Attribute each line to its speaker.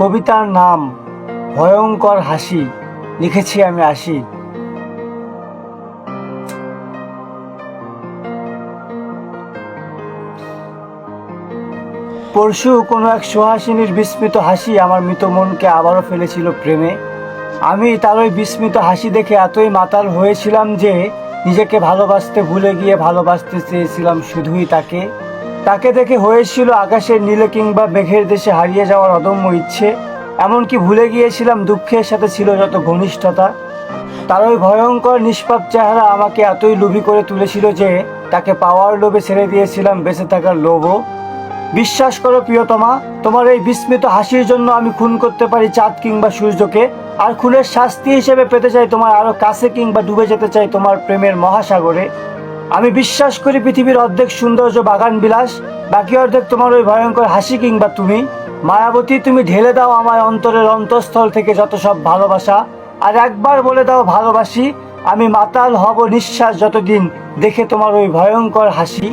Speaker 1: কবিতার নাম ভয়ঙ্কর হাসি, লিখেছি আমি আসি। পরশু কোনো এক সুহাসিনীর বিস্মিত হাসি আমার মৃত মনকে আবারও ফেলেছিল প্রেমে। আমি তার ওই বিস্মিত হাসি দেখে এতই মাতাল হয়েছিলাম যে নিজেকে ভালোবাসতে ভুলে গিয়ে ভালোবাসতে চেয়েছিলাম শুধুই তাকে। তাকে দেখে হয়েছিল আকাশের নীলে কিংবা মেঘের দেশে হারিয়ে যাওয়ার অদম্য ইচ্ছে। এমনকি ভুলে গিয়েছিলাম দুঃখের সাথে ছিল যত ঘনিষ্ঠতা। তার ওই ভয়ঙ্কর, নিষ্পাপ চেহারা আমাকে এতই লোভী করে তুলেছিল যে তাকে পাওয়ার লোভে ছেড়ে দিয়েছিলাম বেঁচে থাকার লোভও। বিশ্বাস করো প্রিয়তমা, তোমার এই বিস্মিত হাসির জন্য আমি খুন করতে পারি চাঁদ কিংবা সূর্যকে, আর খুনের শাস্তি হিসেবে পেতে চাই তোমার আরও কাছে কিংবা ডুবে যেতে চাই তোমার প্রেমের মহাসাগরে। আমি বিশ্বাস করি পৃথিবীর অর্ধেক সৌন্দর্য বাগান বিলাস, বাকি অর্ধেক তোমার ওই ভয়ঙ্কর হাসি কিংবা তুমি। মায়াবতী, তুমি ঢেলে দাও আমার অন্তরের অন্তঃস্থল থেকে যত সব ভালোবাসা, আর একবার বলে দাও ভালোবাসি, আমি মাতাল হব নিঃশ্বাস যতদিন দেখে তোমার ওই ভয়ঙ্কর হাসি।